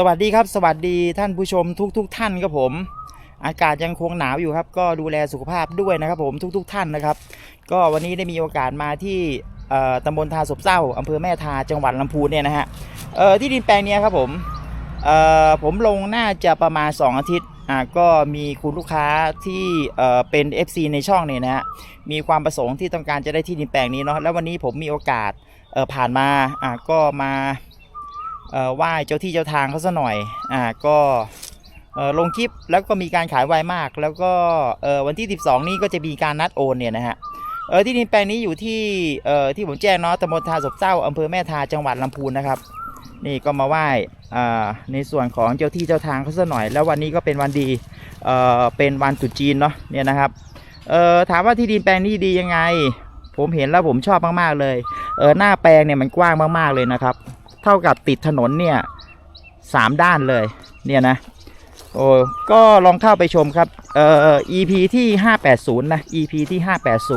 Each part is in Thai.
สวัสดีครับ สวัสดีท่านผู้ชมทุกๆทท่านครับผม อากาศยังคงหนาวอยู่ครับ ก็ดูแลสุขภาพด้วยนะครับผมทุกๆทท่านนะครับ ก็วันนี้ได้มีโอกาสมาที่ตำบลทาสบเศร้าอำเภอแม่ทาจังหวัดลำพูนเนี่ยนะฮะที่ดินแปลงนี้ครับผมผมลงน่าจะประมาณ 2 อาทิตย์ก็มีคุณลูกค้าที่เเป็น FC ในช่องเนี่ยนะฮะมีความประสงค์ที่ต้องการจะได้ที่ดินแปลงนี้เนาะแล้ววันนี้ผมมีโอกาสผ่านมาก็มา ไหว้เจ้าที่เจ้าทางเขาซะหน่อยอ่าก็ลงคลิปแล้วก็มีการขายไวมาก แล้วก็วันที่ 12 นี้ก็จะมีการนัดโอนเนี่ยนะฮะเออที่ดินแปลงนี้อยู่ที่เอ่อที่ผมแจ้งเนาะตำบลทาสบเจ้าอำเภอแม่ทาจังหวัดลำพูนนะครับนี่ก็มาไหว้อ่าในส่วนของเจ้าที่เจ้าทางเขาซะหน่อย แล้ววันนี้ก็เป็นวันดีเออเป็นวันตรุษจีนเนาะเนี่ยนะครับเออถามว่าที่ดินแปลงนี้ดียังไง ผมเห็นแล้วผมชอบมากๆเลยเออหน้าแปลงเนี่ยมันกว้างมากๆเลยนะครับ เท่ากับติดถนนเนี่ยสามด้านเลยเนี่ยนะโอ้ก็ลองเข้าไปชมครับเอ่อ EP ที่ 580 นะ EP ที่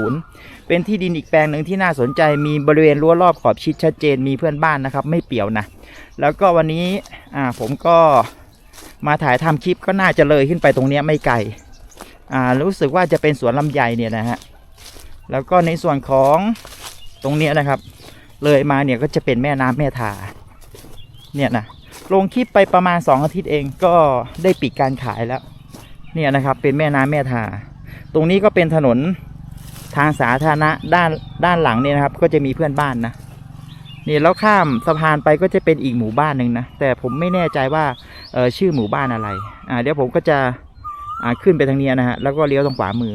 580 เป็นที่ดินอีกแปลงหนึ่งที่น่าสนใจมีบริเวณรั้วรอบขอบชิดชัดเจนมีเพื่อนบ้านนะครับ ไม่เปี่ยวนะ แล้วก็วันนี้อ่าผมก็มาถ่ายทำคลิปก็น่าจะเลยขึ้นไปตรงเนี้ยไม่ไกลอ่ารู้สึกว่าจะเป็นสวนลำไยเนี่ยนะฮะแล้วก็ในส่วนของตรงเนี้ยนะครับ เลยมาเนี่ยก็จะเป็นแม่น้ำแม่ทา เนี่ยนะลงคลิปไปประมาณ 2 อาทิตย์เองก็ได้ปิดการขายแล้ว เนี่ยนะครับเป็นแม่น้ำแม่ทา ตรงนี้ก็เป็นถนนทางสาธารณะด้านด้านหลังเนี่ยนะครับ ก็จะมีเพื่อนบ้านนะนี่แล้วข้ามสะพานไปก็จะเป็นอีกหมู่บ้านหนึ่งนะแต่ผมไม่แน่ใจว่าชื่อหมู่บ้านอะไรอ่าเดี๋ยวผมก็จะขึ้นไปทางเนี้ยนะฮะแล้วก็เลี้ยวตรงขวามือ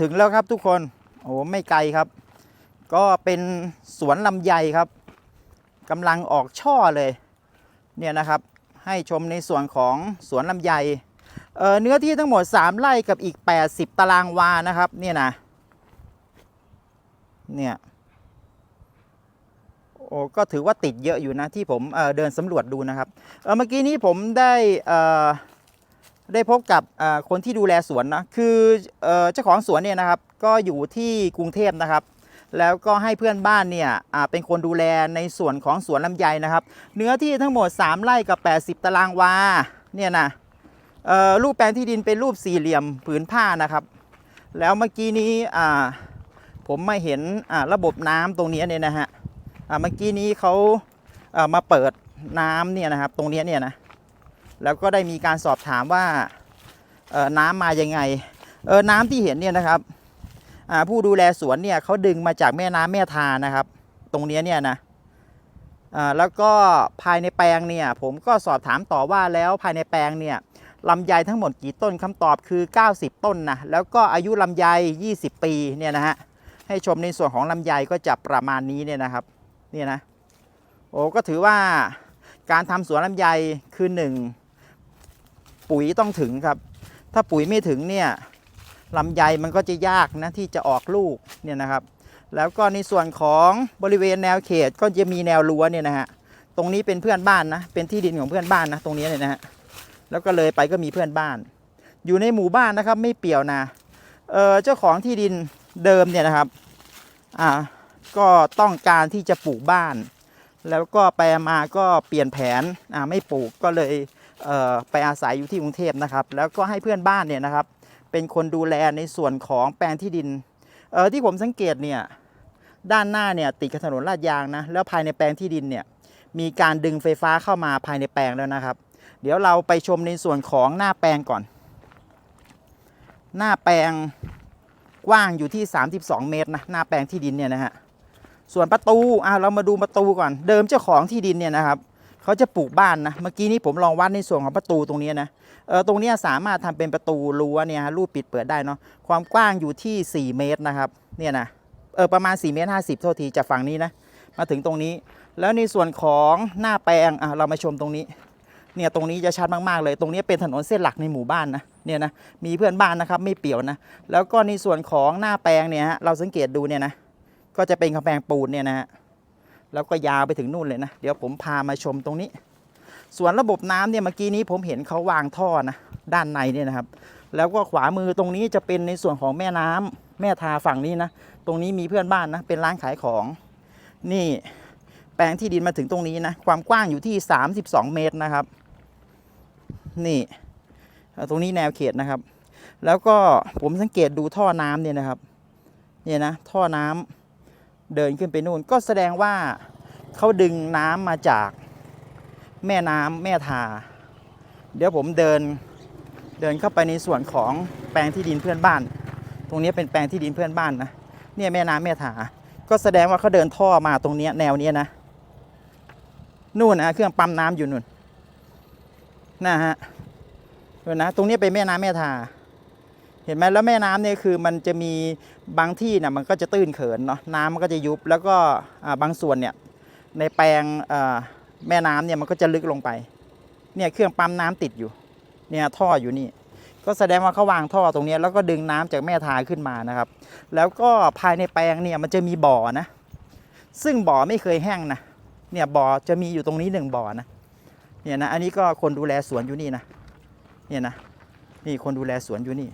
ถึงแล้วครับทุกคน โอ้ไม่ไกลครับ ก็เป็นสวนลำไยครับกำลังออกช่อเลย เนี่ยนะครับ ให้ชมในส่วนของสวนลำไยเอ่อเนื้อที่ทั้งหมด 3 ไร่กับอีก 80 ตารางวานะครับ เนี่ยนะ เนี่ย โอ้ก็ถือว่าติดเยอะอยู่นะที่ผมเเดินสำรวจดูนะครับเเมื่อกี้นี้ผมได้ ได้พบกับคนที่ดูแลสวนนะคือเจ้าของสวนเนี่ยนะครับก็อยู่ที่กรุงเทพนะครับ แล้วก็ให้เพื่อนบ้านเนี่ยเป็นคนดูแลในส่วนของสวนลำไยนะครับ เนื้อที่ทั้งหมด 3 ไร่กับ 80 ตารางวาเนี่ยนะรูปแปลงที่ดินเป็นรูปสี่เหลี่ยมผืนผ้านะครับ แล้วเมื่อกี้นี้ผมมาเห็นระบบน้ำตรงนี้เนี่ยนะฮะเมื่อกี้นี้เขามาเปิดน้ำเนี่ยนะครับตรงนี้เนี่ยนะ แล้วก็ได้มีการสอบถามว่าน้ำมายังไงเออน้ำที่เห็นเนี่ยนะครับผู้ดูแลสวนเนี่ยเขาดึงมาจากแม่น้ำแม่ทานะครับ ตรงนี้เนี่ยนะแล้วก็ภายในแปลงเนี่ยผมก็สอบถามต่อว่าแล้วภายในแปลงเนี่ยลำไยทั้งหมดกี่ต้นคำตอบคือ 90 ต้นนะแล้วก็อายุลำไย 20 ปีเนี่ยนะฮะให้ชมในส่วนของลำไยก็จะประมาณนี้เนี่ยนะครับเนี่ยนะโอ้ก็ถือว่าการทำสวนลำไยคือหนึ่ง ปุ๋ยต้องถึงครับ ถ้าปุ๋ยไม่ถึงเนี่ยลำไยมันก็จะยากนะที่จะออกลูกเนี่ยนะครับ แล้วก็ในส่วนของบริเวณแนวเขตก็จะมีแนวรั้วเนี่ยนะฮะตรงนี้เป็นเพื่อนบ้านนะเป็นที่ดินของเพื่อนบ้านนะตรงนี้เนี่ยนะฮะแล้วก็เลยไปก็มีเพื่อนบ้าน อยู่ในหมู่บ้านนะครับไม่เปี่ยวนะเออเจ้าของที่ดินเดิมเนี่ยนะครับอ่าก็ต้องการที่จะปลูกบ้าน แล้วก็ไปมาก็เปลี่ยนแผนอ่าไม่ปลูกก็เลย ไปอาศัยอยู่ที่กรุงเทพนะครับ แล้วก็ให้เพื่อนบ้านเนี่ยนะครับ เป็นคนดูแลในส่วนของแปลงที่ดินเที่ผมสังเกตเนี่ยด้านหน้าเนี่ยติดกับถนนลาดยางนะแล้วภายในแปลงที่ดินเนี่ยมีการดึงไฟฟ้าเข้ามาภายในแปลงแล้วนะครับ เดี๋ยวเราไปชมในส่วนของหน้าแปลงก่อน หน้าแปลงกว้างอยู่ที่ 32 เมตรนะหน้าแปลงที่ดินเนี่ยนะฮะส่วนประตูอะเรามาดูประตูก่อน เดิมเจ้าของที่ดินเนี่ยนะครับ เขาจะปลูกบ้านนะ เมื่อกี้นี้ผมลองวัดในส่วนของประตูตรงนี้นะ เออตรงนี้สามารถทำเป็นประตูรั้วเนี่ยฮะรูปปิดเปิดได้เนาะ ความกว้างอยู่ที่ 4 เมตรนะครับ เนี่ยนะ เออประมาณ4เมตร50โทษทีจากฝั่งนี้นะ มาถึงตรงนี้ แล้วในส่วนของหน้าแปลง อะเรามาชมตรงนี้ เนี่ยตรงนี้จะชัดมากๆเลย ตรงนี้เป็นถนนเส้นหลักในหมู่บ้านนะ เนี่ยนะ มีเพื่อนบ้านนะครับไม่เปี่ยวนะ แล้วก็ในส่วนของหน้าแปลงเนี่ยฮะ เราสังเกตดูเนี่ยนะ ก็จะเป็นกำแพงปูนเนี่ยนะฮะ แล้วก็ยาวไปถึงนู่นเลยนะ เดี๋ยวผมพามาชมตรงนี้ ส่วนระบบน้ำเนี่ยเมื่อกี้นี้ผมเห็นเขาวางท่อนะด้านในเนี่ยนะครับ แล้วก็ขวามือตรงนี้จะเป็นในส่วนของแม่น้ำแม่ทาฝั่งนี้นะ ตรงนี้มีเพื่อนบ้านนะเป็นร้านขายของ นี่แปลงที่ดินมาถึงตรงนี้นะ ความกว้างอยู่ที่ 32 เมตรนะครับ นี่ตรงนี้แนวเขตนะครับ แล้วก็ผมสังเกตดูท่อน้ำเนี่ยนะครับ เนี่ยนะท่อน้ำ เดินขึ้นไปนู่น ก็แสดงว่าเขาดึงน้ำมาจากแม่น้ำแม่ทา เดี๋ยวผมเดินเดินเข้าไปในส่วนของแปลงที่ดินเพื่อนบ้าน ตรงนี้เป็นแปลงที่ดินเพื่อนบ้านนะเนี่ยแม่น้ำแม่ทา ก็แสดงว่าเขาเดินท่อมาตรงนี้แนวนี้นะ นู่นนะเครื่องปั๊มน้ำอยู่นู่นนะฮะดูนะตรงนี้เป็นแม่น้ำแม่ทา เห็นไหมแล้วแม่น้ำเนี่ยคือมันจะมีบางที่เนี่ยมันก็จะตื้นเขินเนาะน้ำมันก็จะยุบแล้วก็บางส่วนเนี่ยในแปลงแม่น้ำเนี่ยมันก็จะลึกลงไปเนี่ยเครื่องปั๊มน้ำติดอยู่เนี่ยท่ออยู่นี่ ก็แสดงว่าเขาวางท่อตรงนี้แล้วก็ดึงน้ำจากแม่ทาขึ้นมานะครับ แล้วก็ภายในแปลงเนี่ยมันจะมีบ่อนะ ซึ่งบ่อไม่เคยแห้งนะเนี่ยบ่อจะมีอยู่ตรงนี้หนึ่งบ่อนะเนี่ยนะอันนี้ก็คนดูแลสวนอยู่นี่นะเนี่ยนะนี่คนดูแลสวนอยู่นี่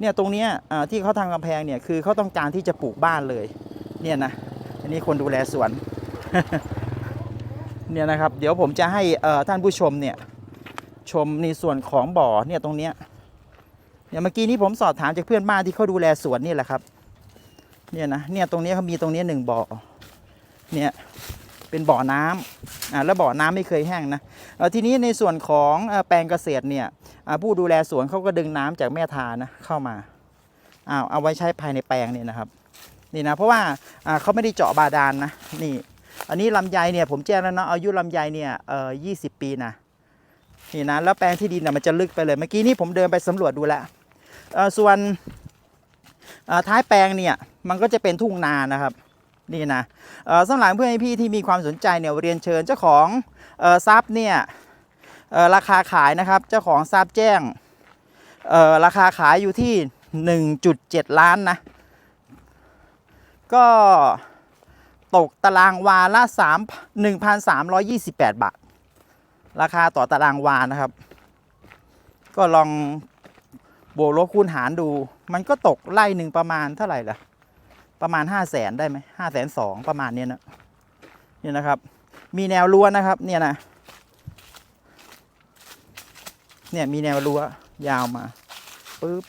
เนี่ยตรงเนี้ยอ่าที่เขาทำกำแพงเนี่ยคือเขาต้องการที่จะปลูกบ้านเลยเนี่ยนะอันนี้คนดูแลสวนเนี่ยนะครับเดี๋ยวผมจะให้เอ่อท่านผู้ชมเนี่ยชมในส่วนของบ่อเนี่ยตรงเนี้ยเนี่ยเมื่อกี้นี้ผมสอบถามจากเพื่อนบ้านที่เขาดูแลสวนนี่แหละครับเนี่ยนะเนี่ยตรงนี้เขามีตรงนี้หนึ่งบ่อเนี่ย เป็นบ่อน้ำอ่าแล้วบ่อน้ำไม่เคยแห้งนะเอ่อทีนี้ในส่วนของแปลงเกษตรเนี่ยผู้ดูแลสวนเขาก็ดึงน้ำจากแม่ทานะเข้ามาอ้าวเอาไว้ใช้ภายในแปลงเนี่ยนะครับนี่นะเพราะว่าเขาไม่ได้เจาะบาดาลนนะนี่อันนี้ลำไยเนี่ยผมแจ้งแล้วเนาะอายุลำไยเนี่ยเอ่อยีปีนะนี่นะแล้วแปลงที่ดินน่ะมันจะลึกไปเลยเมื่อกี้นี้ผมเดินไปสำรวจดูแล้วส่วนท้ายแปลงเนี่ยมันก็จะเป็นทุ่งนานะครับ นี่นะสำหรับเพื่อนพี่ที่มีความสนใจเนี่ยเรียนเชิญเจ้าของทรัพย์เนี่ยราคาขายนะครับเจ้าของทราบแจ้งราคาขายอยู่ที่ 1.7 ล้านนะ ก็ตกตารางวาละ3 1,328 บาท ราคาต่อตารางวานะครับ ก็ลองบวกลบคูณหารดู มันก็ตกไล่หนึ่งประมาณเท่าไหร่ล่ะ ประมาณ5 0 0แสนได้ไหมห้าแสนสองประมาณเนี้ยนะเนี่ยนะครับ มีแนวรั้วนะครับ เนี่ยนะเนี่ยมีแนวรั้วยาวมาปึ๊บ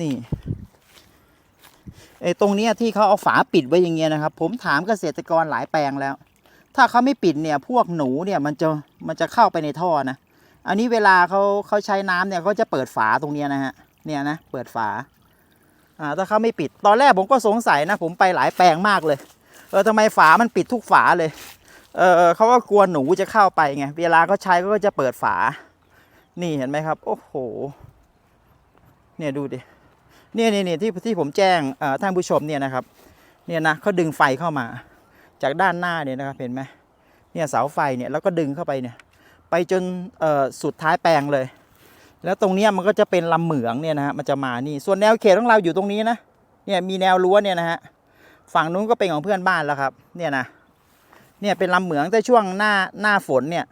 นี่ไอ้ตรงเนี้ยที่เขาเอาฝาปิดไว้อย่างเงี้ยนะครับ ผมถามเกษตรกรหลายแปลงแล้ว ถ้าเขาไม่ปิดเนี่ย พวกหนูเนี่ยมันจะมันจะเข้าไปในท่อนะ อันนี้เวลาเขาเขาใช้น้ำเนี่ยเขาจะเปิดฝาตรงนี้นะฮะเนี่ยนะเปิดฝาอ่าถ้าเขาไม่ปิดตอนแรกผมก็สงสัยนะ ผมไปหลายแปลงมากเลย เออทำไมฝามันปิดทุกฝาเลย เออเขาก็กลัวหนูจะเข้าไปไงเวลาเขาใช้เขาก็จะเปิดฝา นี่เห็นไหมครับ โอ้โห เนี่ยดูดิเนี่ยเนี่ยเนี่ยที่ที่ผมแจ้งเอ่อท่านผู้ชมเนี่ยนะครับเนี่ยนะเขาดึงไฟเข้ามา จากด้านหน้าเนี่ยนะครับเห็นไหมเนี่ยเสาไฟเนี่ยแล้วก็ดึงเข้าไปเนี่ย ไปจนสุดท้ายแปลงเลย แล้วตรงนี้มันก็จะเป็นลำเหมืองเนี่ยนะฮะมันจะมานี่ส่วนแนวเขตของเราอยู่ตรงนี้นะเนี่ยมีแนวรั้วเนี่ยนะฮะฝั่งนู้นก็เป็นของเพื่อนบ้านแล้วครับเนี่ยนะเนี่ยเป็นลำเหมืองแต่ช่วงหน้าหน้าฝนเนี่ย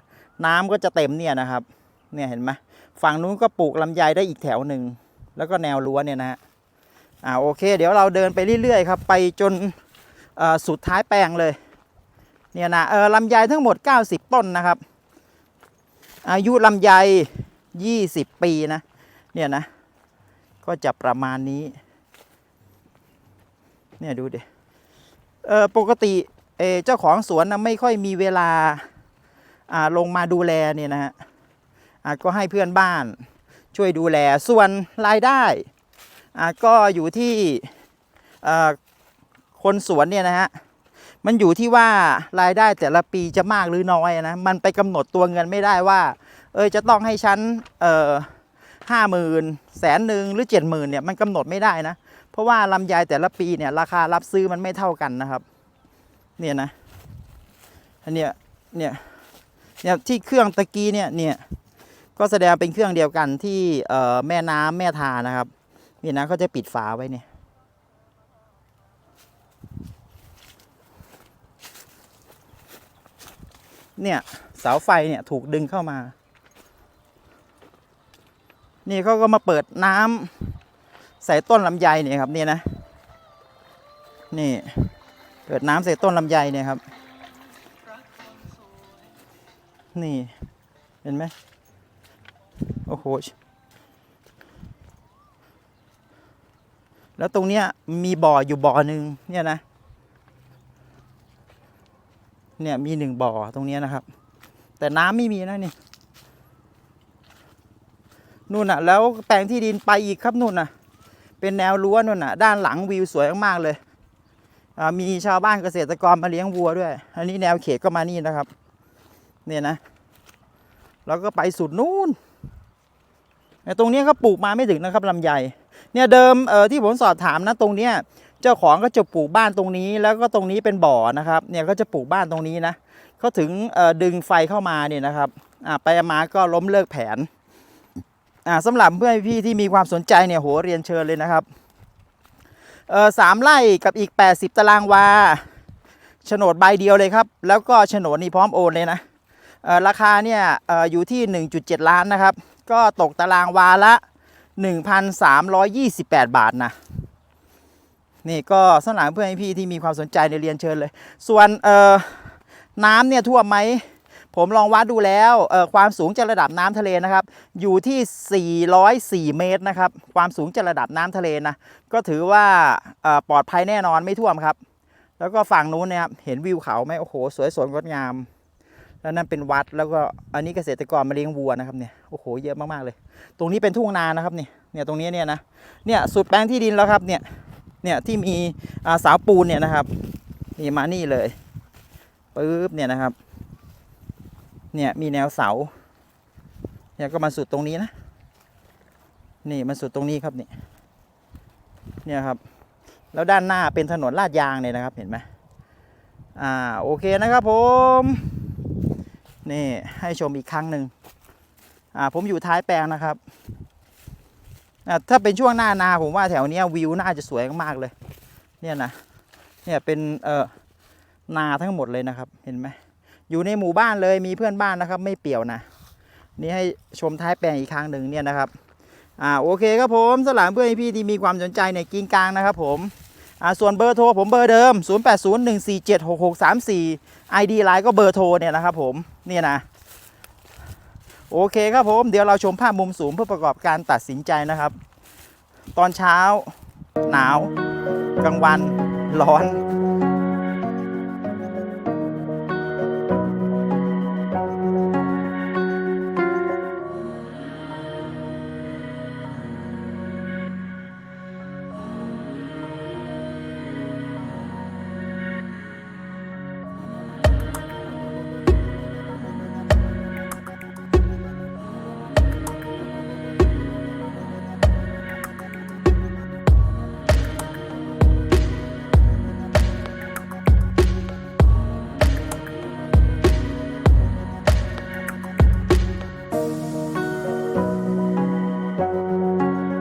น้ำก็จะเต็มเนี่ยนะครับเนี่ยเห็นไหมฝั่งนู้นก็ปลูกลำไยได้อีกแถวหนึ่งแล้วก็แนวรั้วเนี่ยนะฮะอ่าโอเค เดี๋ยวเราเดินไปเรื่อยๆครับไปจนสุดท้ายแปลงเลยเนี่ยนะเออลำไยทั้งหมด 90 ต้นนะครับ อายุลำไย20ปีนะ เนี่ยนะ ก็จะประมาณนี้ เนี่ยดูดิเออปกติเอเจ้าของสวนนะไม่ค่อยมีเวลาอ่าลงมาดูแลเนี่ยนะฮะอ่าก็ให้เพื่อนบ้านช่วยดูแลส่วนรายได้อ่าก็อยู่ที่อ่อคนสวนเนี่ยนะฮะ มันอยู่ที่ว่ารายได้แต่ละปีจะมากหรือน้อยนะ มันไปกำหนดตัวเงินไม่ได้ว่า เออจะต้องให้ฉันเอ่อห้าหมื่นแสนหนึ่งหรือเจ็ดหมื่นเนี่ยมันกำหนดไม่ได้นะ เพราะว่าลำไยแต่ละปีเนี่ยราคารับซื้อมันไม่เท่ากันนะครับเนี่ยนะอันเนี้ยเนี่ยเนี่ยที่เครื่องตะกี้เนี่ยเนี่ยก็แสดงเป็นเครื่องเดียวกันที่เออแม่น้ำแม่ทานะครับนี่นะเขาจะปิดฝาไว้เนี่ย เนี่ยเสาไฟเนี่ยถูกดึงเข้ามา นี่เขาก็มาเปิดน้ำใส่ต้นลำไยเนี่ยครับเนี่ยนะ นี่เปิดน้ำใส่ต้นลำไยเนี่ยครับ นี่เห็นไหมโอ้โหแล้วตรงเนี้ยมีบ่ออยู่บ่อหนึ่งเนี่ยนะ เนี่ยมีหนึ่งบ่อตรงนี้นะครับ แต่น้ำไม่มีนะนี่นู่นน่ะ แล้วแปลงที่ดินไปอีกครับนู่นน่ะ เป็นแนวรั้วนู่นน่ะ ด้านหลังวิวสวยมากๆเลยอ่ามีชาวบ้านเกษตรกรมาเลี้ยงวัวด้วย อันนี้แนวเขตก็มานี่นะครับ เนี่ยนะ แล้วก็ไปสุดนู่นแต่ตรงนี้ก็ปลูกมาไม่ถึงนะครับลำไยเนี่ยเดิมเออที่ผมสอบถามนะตรงเนี้ย เจ้าของก็จะปลูกบ้านตรงนี้ แล้วก็ตรงนี้เป็นบ่อนะครับเนี่ยก็จะปลูกบ้านตรงนี้นะเขาถึงดึงไฟเข้ามาเนี่ยนะครับไปมาก็ล้มเลิกแผนสำหรับเพื่อนพี่ที่มีความสนใจเนี่ยโหเรียนเชิญเลยนะครับสามไร่กับอีก 80 ตารางวาโฉนดใบเดียวเลยครับ แล้วก็โฉนดนี่พร้อมโอนเลยนะราคาเนี่ยอออยู่ที่ 1.7 ล้านนะครับ ก็ตกตารางวาละ 1,328 บาทนะ นี่ก็สำหรับเพื่อนพี่ที่มีความสนใจในเรียนเชิญเลย ส่วนเอ่อน้ำเนี่ยท่วมไหมผมลองวัดดูแล้วเอ่อความสูงจากระดับน้ำทะเลนะครับ อยู่ที่ 404 เมตรนะครับ ความสูงจากระดับน้ำทะเลนะ ก็ถือว่าเอ่อปลอดภัยแน่นอนไม่ท่วมครับ แล้วก็ฝั่งนู้นเนี่ยครับเห็นวิวเขาไหมโอ้โห สวยสดงดงาม แล้วนั่นเป็นวัดแล้วก็อันนี้เกษตรกรมาเลี้ยงวัวนะครับเนี่ยโอ้โหเยอะมากๆเลย ตรงนี้เป็นทุ่งนานะครับเนี่ยเนี่ยตรงนี้เนี่ยนะเนี่ยสุดแปลงที่ดินแล้วครับเนี่ย เนี่ยที่มีาเสาวปูนเนี่ยนะครับนี่มานี่เลยปึ๊บเนี่ยนะครับ เนี่ยมีแนวเสาเนี่ยก็มาสุดตรงนี้นะนี่มาสุดตรงนี้ครับนี่เนี่ยครับแล้วด้านหน้าเป็นถนนลาดยางเนี่ยนะครับเห็นไหมอ่าโอเคนะครับผมนี่ให้ชมอีกครั้งหนึ่งอ่าผมอยู่ท้ายแปลงนะครับ ถ้าเป็นช่วงหน้านาผมว่าแถวเนี้ยวิวน่าจะสวยมากๆเลย เนี่ยนะเนี่ยเป็นเอ่อนาทั้งหมดเลยนะครับเห็นไหมอยู่ในหมู่บ้านเลยมีเพื่อนบ้านนะครับ ไม่เปี่ยวนะนี่ให้ชมท้ายแปลงอีกครั้งหนึ่งเนี่ยนะครับอ่าโอเคครับผมสลามเพื่อนพี่ที่มีความสนใจในกินกลางนะครับผมอ่าส่วนเบอร์โทรผมเบอร์เดิม 0801476634 ID ไลน์ก็เบอร์โทรเนี่ยนะครับผมเนี่ยนะ โอเคครับผม เดี๋ยวเราชมภาพมุมสูงเพื่อประกอบการตัดสินใจนะครับ ตอนเช้าหนาว กลางวันร้อน